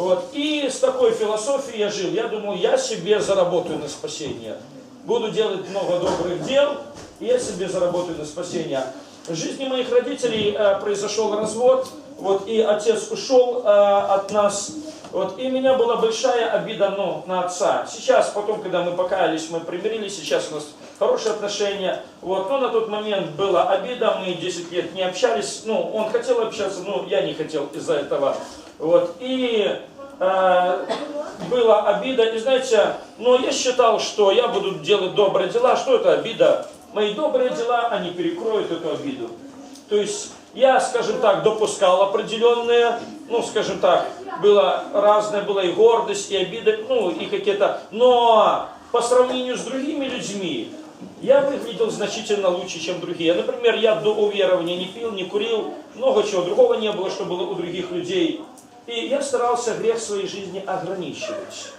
Вот. И с такой философией я жил. Я думал, я себе заработаю на спасение. Буду делать много добрых дел, и я себе заработаю на спасение. В жизни моих родителей э, произошел развод, вот, и отец ушел э, от нас. Вот, и у меня была большая обида ну, на отца. Сейчас, потом, когда мы покаялись, мы примирились, сейчас у нас хорошие отношения. Вот, но на тот момент была обида, мы 10 лет не общались. Ну, он хотел общаться, но я не хотел из-за этого. Вот, и э, была обида. И знаете, но я считал, что я буду делать добрые дела. Что это обида? Мои добрые дела, они перекроют эту обиду. То есть я, скажем так, допускал определенные, ну, скажем так, было разное, была и гордость, и обида, ну, и какие-то, но по сравнению с другими людьми, я выглядел значительно лучше, чем другие. Например, я до уверования не пил, не курил, много чего другого не было, что было у других людей. И я старался грех своей жизни ограничивать.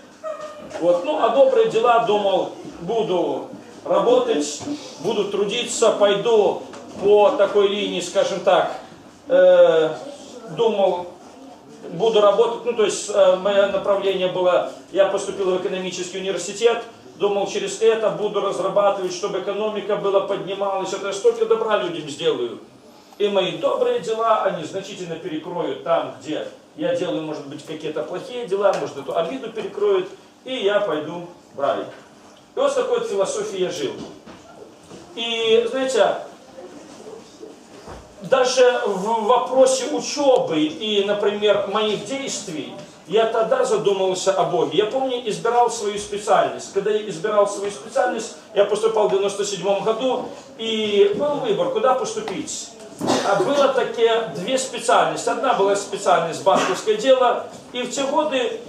Вот. Ну, а добрые дела, думал, буду работать, буду трудиться, пойду по такой линии, скажем так, э, думал, буду работать, ну, то есть э, мое направление было, я поступил в экономический университет, думал, через это буду разрабатывать, чтобы экономика была поднималась, это столько добра людям сделаю. И мои добрые дела, они значительно перекроют там, где я делаю, может быть, какие-то плохие дела, может, эту обиду перекроют, и я пойду в рай. И вот с такой философией я жил. И, знаете, даже в вопросе учебы и, например, моих действий, я тогда задумался о Боге. Я помню, избирал свою специальность. Когда я избирал свою специальность, я поступал в 97 году, и был выбор, куда поступить. А было такие две специальности. Одна была специальность банковское дело, и в те годы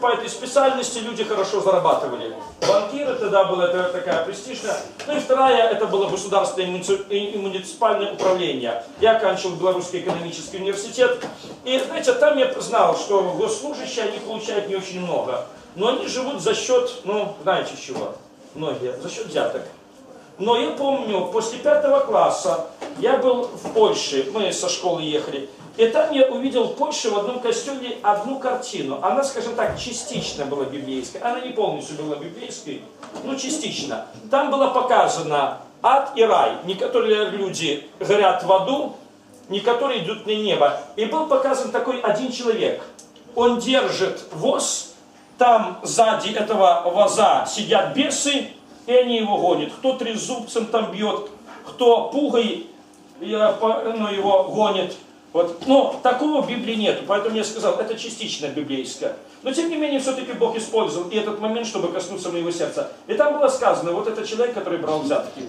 по этой специальности люди хорошо зарабатывали. Банкиры тогда была это такая престижная. Ну и вторая, это было государственное и муниципальное управление. Я оканчивал Белорусский экономический университет. И, знаете, там я знал, что госслужащие, они получают не очень много. Но они живут за счет, ну, знаете чего, многие, за счет взяток. Но я помню, после пятого класса я был в Польше, мы со школы ехали, и там я увидел в Польше в одном костюме одну картину. Она, скажем так, частично была библейской. Она не полностью была библейской, но частично. Там было показано ад и рай. Некоторые люди горят в аду, некоторые идут на небо. И был показан такой один человек. Он держит воз, там сзади этого воза сидят бесы, и они его гонят. Кто трезубцем там бьет, кто пугой ну, его гонит. Вот. Но такого в Библии нет, поэтому я сказал, это частично библейское. Но тем не менее, все-таки Бог использовал и этот момент, чтобы коснуться моего сердца. И там было сказано, вот этот человек, который брал взятки.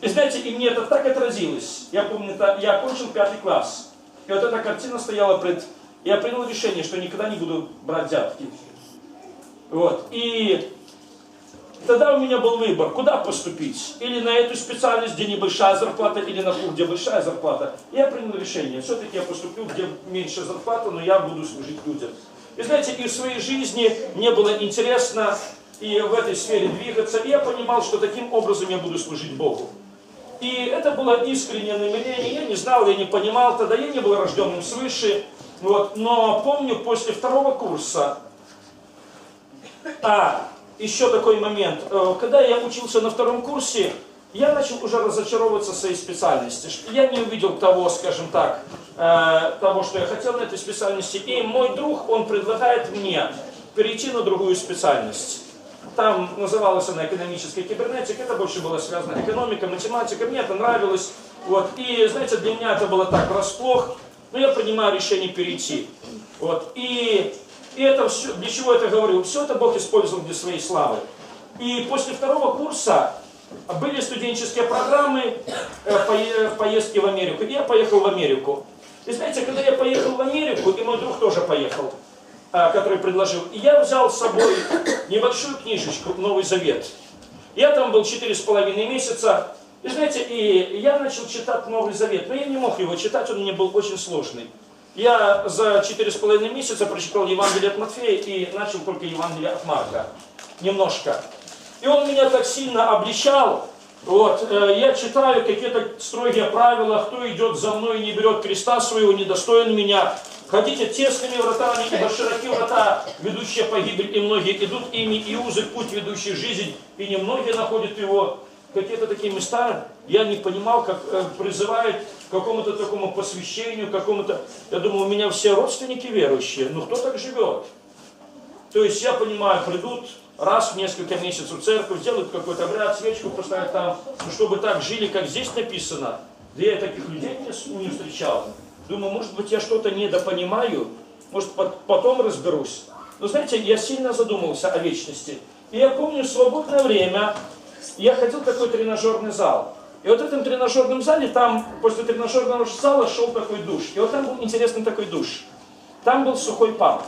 И знаете, и мне это так отразилось. Я помню, я окончил пятый класс. И вот эта картина стояла пред... Я принял решение, что никогда не буду брать взятки. Вот. И Тогда у меня был выбор, куда поступить. Или на эту специальность, где небольшая зарплата, или на ту, где большая зарплата. Я принял решение. Все-таки я поступлю, где меньше зарплата, но я буду служить людям. И знаете, и в своей жизни мне было интересно и в этой сфере двигаться. И я понимал, что таким образом я буду служить Богу. И это было искреннее намерение. Я не знал, я не понимал тогда, я не был рожденным свыше. Вот. Но помню, после второго курса, а, еще такой момент. Э, когда я учился на втором курсе, я начал уже разочаровываться в своей специальности. Я не увидел того, скажем так, э, того, что я хотел на этой специальности. И мой друг, он предлагает мне перейти на другую специальность. Там называлась она экономическая кибернетика, это больше было связано экономика, математика, мне это нравилось. Вот. И, знаете, для меня это было так расплох, но я принимаю решение перейти. Вот. И и это все, для чего это говорю? Все это Бог использовал для своей славы. И после второго курса были студенческие программы э, поездки в Америку. И я поехал в Америку. И знаете, когда я поехал в Америку, и мой друг тоже поехал, э, который предложил, и я взял с собой небольшую книжечку «Новый Завет». Я там был четыре с половиной месяца, и знаете, и я начал читать Новый Завет, но я не мог его читать, он мне был очень сложный. Я за четыре с половиной месяца прочитал Евангелие от Матфея и начал только Евангелие от Марка. Немножко. И он меня так сильно обличал. Вот, э, я читаю какие-то строгие правила, кто идет за мной и не берет креста своего, недостоин меня. Ходите тесными вратами, ибо широки врата, ведущие погибель, и многие идут ими, и узок путь, ведущий жизнь, и немногие находят его. Какие-то такие места, я не понимал, как э, призывают к какому-то такому посвящению, какому-то... Я думаю, у меня все родственники верующие, ну кто так живет? То есть я понимаю, придут раз в несколько месяцев в церковь, сделают какой-то обряд, свечку поставят там, ну, чтобы так жили, как здесь написано. Да я таких людей не, не встречал. Думаю, может быть, я что-то недопонимаю, может, потом разберусь. Но знаете, я сильно задумался о вечности. И я помню, в свободное время я ходил в такой тренажерный зал. И вот в этом тренажерном зале, там после тренажерного зала шел такой душ. И вот там был интересный такой душ. Там был сухой пар.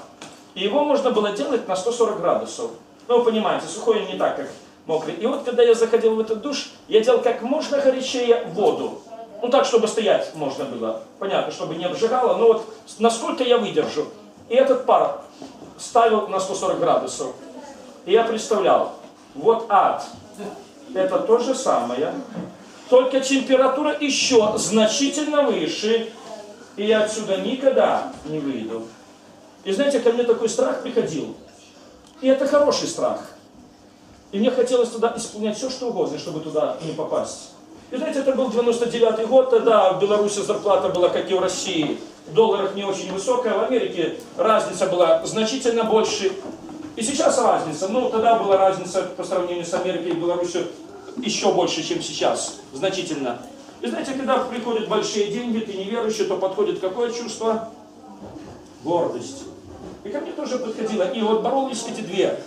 И его можно было делать на 140 градусов. Ну, вы понимаете, сухой не так, как мокрый. И вот когда я заходил в этот душ, я делал как можно горячее воду. Ну так, чтобы стоять можно было. Понятно, чтобы не обжигало. Но вот насколько я выдержу. И этот пар ставил на 140 градусов. И я представлял, вот ад. Это то же самое. Только температура еще значительно выше. И я отсюда никогда не выйду. И знаете, ко мне такой страх приходил. И это хороший страх. И мне хотелось туда исполнять все, что угодно, чтобы туда не попасть. И знаете, это был 99 год, тогда в Беларуси зарплата была, как и в России, в долларах не очень высокая, в Америке разница была значительно больше. И сейчас разница, ну тогда была разница по сравнению с Америкой и Беларусью еще больше, чем сейчас, значительно. И знаете, когда приходят большие деньги, ты неверующий, то подходит какое чувство? Гордость. И ко мне тоже подходило. И вот боролись эти две,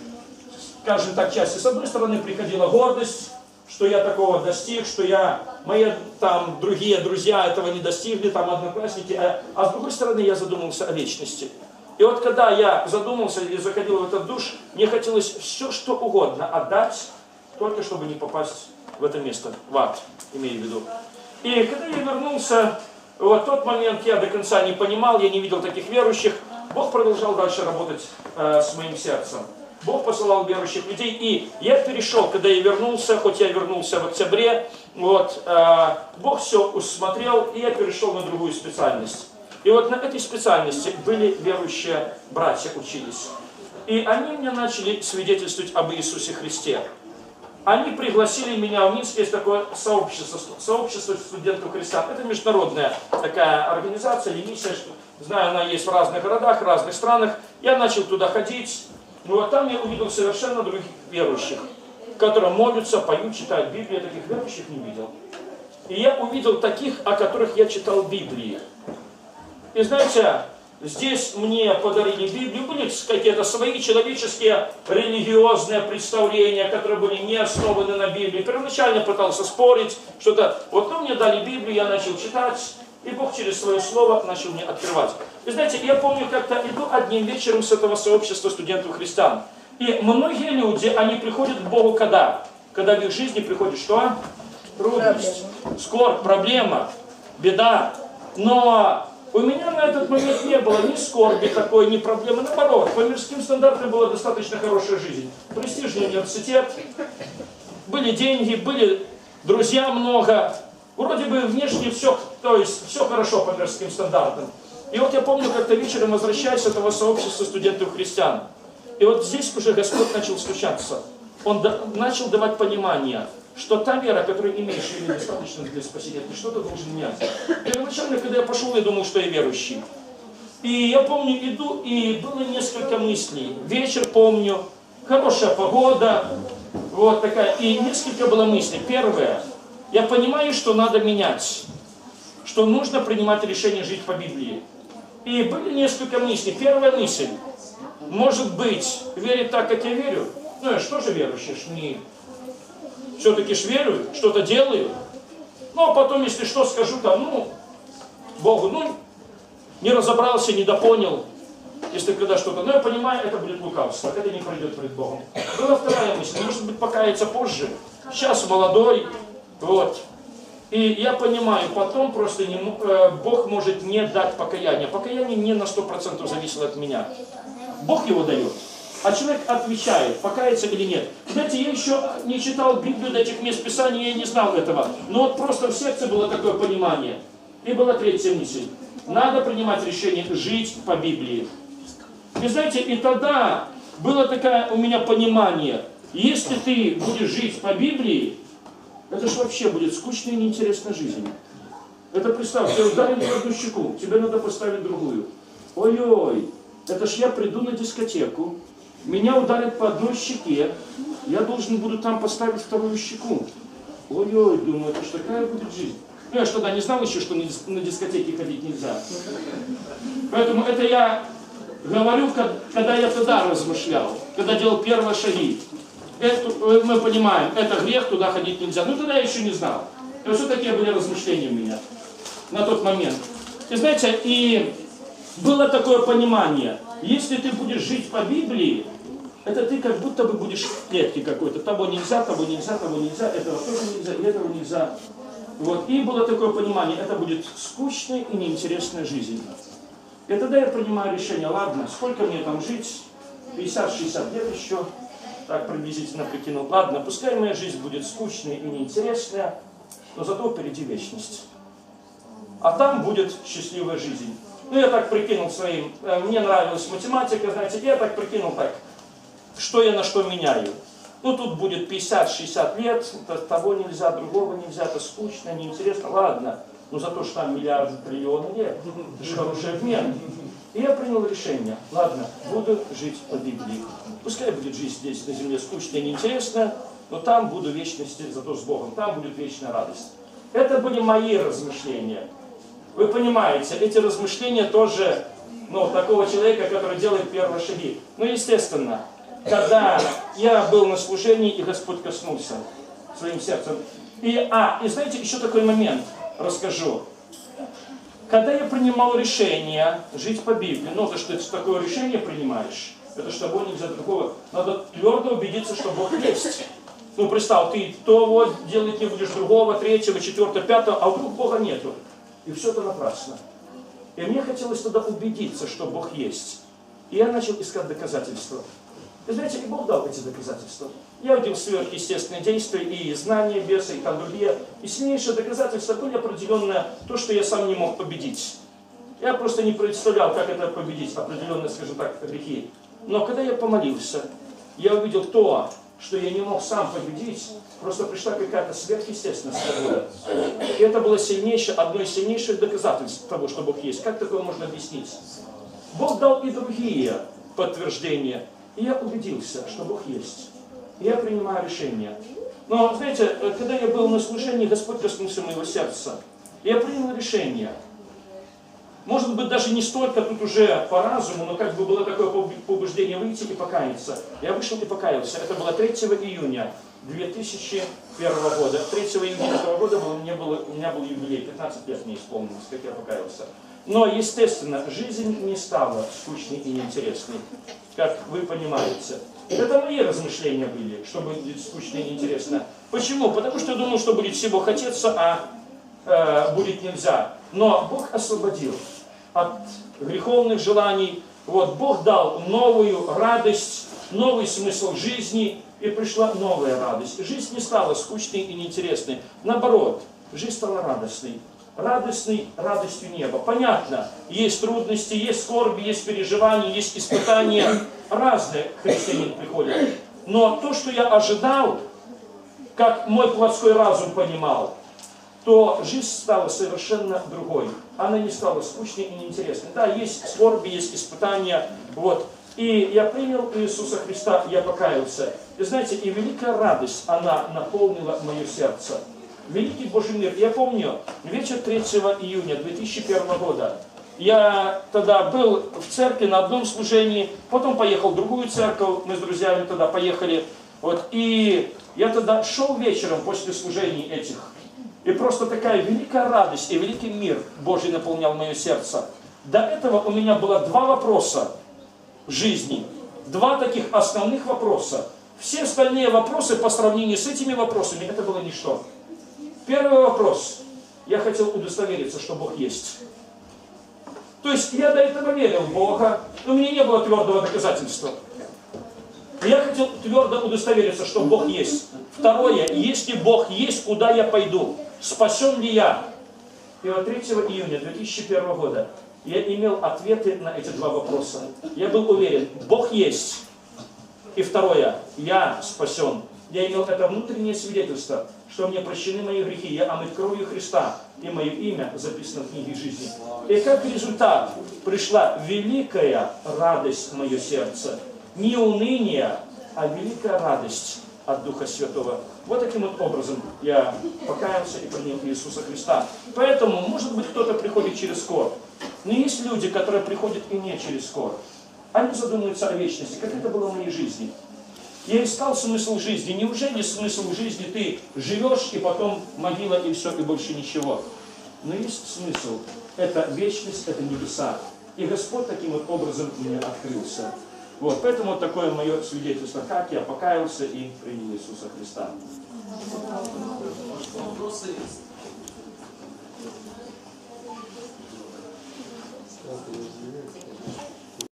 скажем так, части. С одной стороны приходила гордость, что я такого достиг, что я, мои там другие друзья этого не достигли, там одноклассники, а, а с другой стороны я задумался о вечности. И вот когда я задумался и заходил в этот душ, мне хотелось все, что угодно отдать, только чтобы не попасть в это место, в ад, имею в виду. И когда я вернулся, вот тот момент я до конца не понимал, я не видел таких верующих, Бог продолжал дальше работать э, с моим сердцем. Бог посылал верующих людей, и я перешел, когда я вернулся, хоть я вернулся в октябре, вот, э, Бог все усмотрел, и я перешел на другую специальность. И вот на этой специальности были верующие братья, учились. И они мне начали свидетельствовать об Иисусе Христе. Они пригласили меня в Минск, есть такое сообщество, сообщество студентов христиан. Это международная такая организация или миссия, знаю, она есть в разных городах, в разных странах. Я начал туда ходить, ну а там я увидел совершенно других верующих, которые молятся, поют, читают Библию. Я таких верующих не видел. И я увидел таких, о которых я читал Библии. И знаете, здесь мне подарили Библию, были какие-то свои человеческие религиозные представления, которые были не основаны на Библии. Первоначально пытался спорить, что-то. Вот ну, мне дали Библию, я начал читать. И Бог через свое слово начал мне открывать. Вы знаете, я помню, как-то иду одним вечером с этого сообщества студентов христиан. И многие люди, они приходят к Богу когда? Когда в их жизни приходит что? Трудность, скорбь, проблема, беда. Но у меня на этот момент не было ни скорби такой, ни проблемы. Наоборот, по мирским стандартам была достаточно хорошая жизнь. Престижный университет, были деньги, были друзья много, Вроде бы внешне все, то есть все хорошо по мирским стандартам. И вот я помню, как-то вечером возвращаясь с этого сообщества студентов-христиан. И вот здесь уже Господь начал стучаться. Он начал давать понимание, что та вера, которую имеешь, ее недостаточно для спасения, ты что-то должен менять. Первоначально, когда я пошел, я думал, что я верующий. И я помню, иду, и было несколько мыслей. Вечер помню, хорошая погода, вот такая. И несколько было мыслей. Первое, я понимаю, что надо менять, что нужно принимать решение жить по Библии. И были несколько мыслей. Первая мысль, может быть, верить так, как я верю. Ну, я что же верующий, ж не... Все-таки ж верю, что-то делаю. Ну, а потом, если что, скажу там, ну, Богу, ну, не разобрался, не допонял, если когда что-то... Но я понимаю, это будет лукавство, это не пройдет перед Богом. Была вторая мысль, может быть, покаяться позже. Сейчас молодой, вот. И я понимаю, потом просто не, э, Бог может не дать покаяние. Покаяние не на 100% зависело от меня. Бог его дает. А человек отвечает, покаяться или нет. Знаете, я еще не читал Библию до этих мест Писания, я не знал этого. Но вот просто в сердце было такое понимание. И была третья мысль. Надо принимать решение жить по Библии. И знаете, и тогда было такое у меня понимание, если ты будешь жить по Библии, это же вообще будет скучная и неинтересная жизнь. Это представь, тебе ударили в одну щеку, тебе надо поставить другую. Ой-ой, это ж я приду на дискотеку, меня ударят по одной щеке, я должен буду там поставить вторую щеку. Ой-ой, думаю, это ж такая будет жизнь. Ну, я что тогда не знал еще, что на дискотеке ходить нельзя. Поэтому это я говорю, когда я тогда размышлял, когда делал первые шаги. Это, мы понимаем, это грех, туда ходить нельзя. Ну, тогда я еще не знал. И что такие были размышления у меня на тот момент. И знаете, и было такое понимание, если ты будешь жить по Библии, это ты как будто бы будешь в клетке какой-то. Того нельзя, того нельзя, того нельзя, этого тоже нельзя, и этого нельзя. Вот. И было такое понимание, это будет скучная и неинтересная жизнь. И тогда я принимаю решение, ладно, сколько мне там жить, 50-60 лет еще, так приблизительно прикинул. Ладно, пускай моя жизнь будет скучная и неинтересная, но зато впереди вечность. А там будет счастливая жизнь. Ну, я так прикинул своим, э, мне нравилась математика, знаете, я так прикинул так, что я на что меняю. Ну, тут будет 50-60 лет, того нельзя, другого нельзя, это скучно, неинтересно, ладно. Но за то, что там миллиарды, триллионы лет, это же хороший обмен. И я принял решение, ладно, буду жить по Библии. Пускай будет жизнь здесь на земле скучная и неинтересная, но там буду вечности зато с Богом, там будет вечная радость. Это были мои размышления. Вы понимаете, эти размышления тоже, ну, такого человека, который делает первые шаги. Ну, естественно, когда я был на служении, и Господь коснулся своим сердцем. И, а, и знаете, еще такой момент расскажу. Когда я принимал решение жить по Библии, ну, то, что ты такое решение принимаешь, это что тобой нельзя другого, надо твердо убедиться, что Бог есть. Ну, представь, ты то вот делать не будешь другого, третьего, четвертого, пятого, а вдруг Бога нету. И все это напрасно. И мне хотелось тогда убедиться, что Бог есть. И я начал искать доказательства. И знаете, и Бог дал эти доказательства. Я увидел сверхъестественные действия и знания беса, и другие. И сильнейшие доказательства были определенное то, что я сам не мог победить. Я просто не представлял, как это победить, определенные, скажем так, грехи. Но когда я помолился, я увидел то, что я не мог сам победить, просто пришла какая-то сверхъестественная свобода. И это было сильнейшее, одно из сильнейших доказательств того, что Бог есть. Как такое можно объяснить? Бог дал и другие подтверждения. И я убедился, что Бог есть. И я принимаю решение. Но, знаете, когда я был на служении, Господь коснулся моего сердца. Я принял решение. Может быть, даже не столько тут уже по разуму, но как бы было такое побуждение выйти и покаяться. Я вышел и покаялся. Это было 3 июня 2001 года. 3 июня этого года был, мне было, у меня был юбилей, 15 лет мне исполнилось, как я покаялся. Но, естественно, жизнь не стала скучной и неинтересной, как вы понимаете. Это мои размышления были, что будет скучно и неинтересно. Почему? Потому что я думал, что будет всего хотеться, а э, будет нельзя. Но Бог освободил от греховных желаний. Вот, Бог дал новую радость, новый смысл жизни, и пришла новая радость. Жизнь не стала скучной и неинтересной. Наоборот, жизнь стала радостной радостной радостью неба. Понятно, есть трудности, есть скорби, есть переживания, есть испытания. Разные христианин приходят. Но то, что я ожидал, как мой плотской разум понимал, то жизнь стала совершенно другой. Она не стала скучной и неинтересной. Да, есть скорби, есть испытания, вот. И я принял Иисуса Христа, я покаялся. И знаете, и великая радость, она наполнила мое сердце. Великий Божий мир. Я помню, вечер 3 июня 2001 года, я тогда был в церкви на одном служении, потом поехал в другую церковь, мы с друзьями тогда поехали. Вот, и я тогда шел вечером после служений этих. И просто такая великая радость и великий мир Божий наполнял мое сердце. До этого у меня было два вопроса жизни. Два таких основных вопроса. Все остальные вопросы по сравнению с этими вопросами, это было ничто. Первый вопрос. Я хотел удостовериться, что Бог есть. То есть я до этого верил в Бога, но у меня не было твердого доказательства. Я хотел твердо удостовериться, что Бог есть. Второе, если Бог есть, куда я пойду? Спасен ли я? И вот 3 июня 2001 года я имел ответы на эти два вопроса. Я был уверен, Бог есть. И второе, я спасен. Я имел это внутреннее свидетельство, что мне прощены мои грехи, я омыт кровью Христа, и мое имя записано в книге жизни. И как результат пришла великая радость в мое сердце. Не уныние, а великая радость от Духа Святого. Вот таким вот образом я покаялся и принял Иисуса Христа. Поэтому, может быть, кто-то приходит через скор. Но есть люди, которые приходят и не через скор. Они задумываются о вечности, как это было в моей жизни. Я искал смысл жизни. Неужели смысл жизни ты живешь и потом могила и все, и больше ничего? Но есть смысл. Это вечность, это небеса. И Господь таким вот образом мне открылся. Вот, поэтому вот такое мое свидетельство, как я покаялся и принял Иисуса Христа. Вопросы есть?